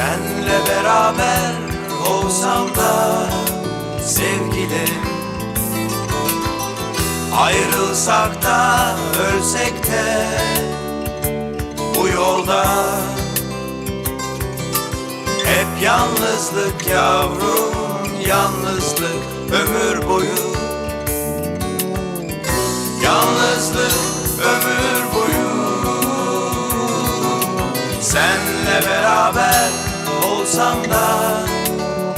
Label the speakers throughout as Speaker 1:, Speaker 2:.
Speaker 1: Senle beraber olsam da sevgilim. Ayrılsak da ölsek de bu yolda Hep yalnızlık yavrum yalnızlık ömür boyu. Yalnızlık ömür boyu. Senle beraber olsam da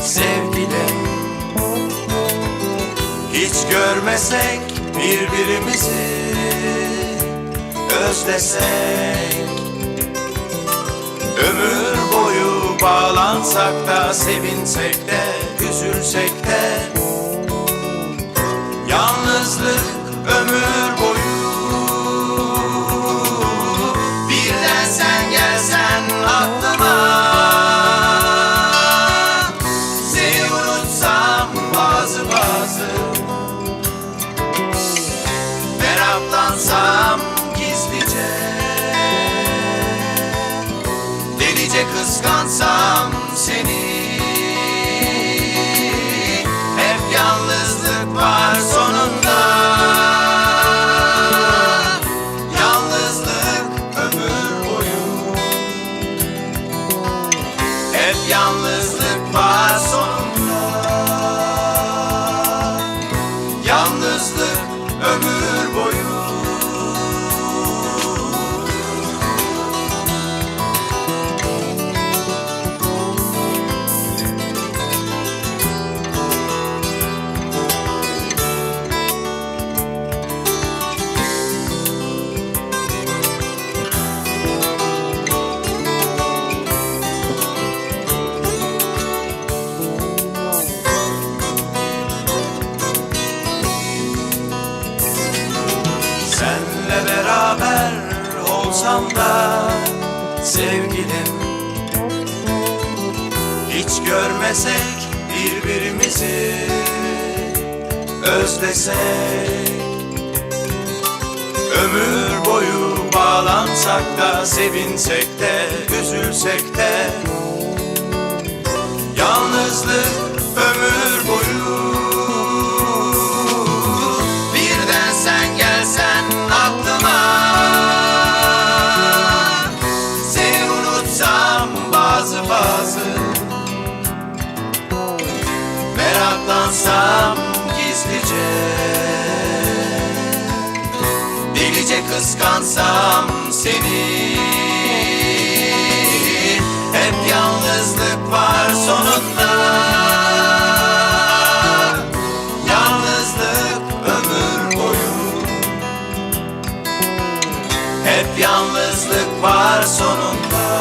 Speaker 1: sevgilim. Hiç görmesek birbirimizi özlesek. Ömür boyu bağlansak da sevinsek de üzülsek de. Yalnızlık ömür boyu Delice kıskansam seni. Hep yalnızlık var sonunda. Yalnızlık ömür boyu. Hep yalnızlık var sonunda. Yalnızlık ömür olsam da sevgilim. Hiç görmesek birbirimizi özlesek. Ömür boyu bağlansak da sevinsek de üzülsek de bazı Meraklansam gizlice. Delice kıskansam seni. Hep yalnızlık var sonunda. Yalnızlık ömür boyu. Hep yalnızlık var sonunda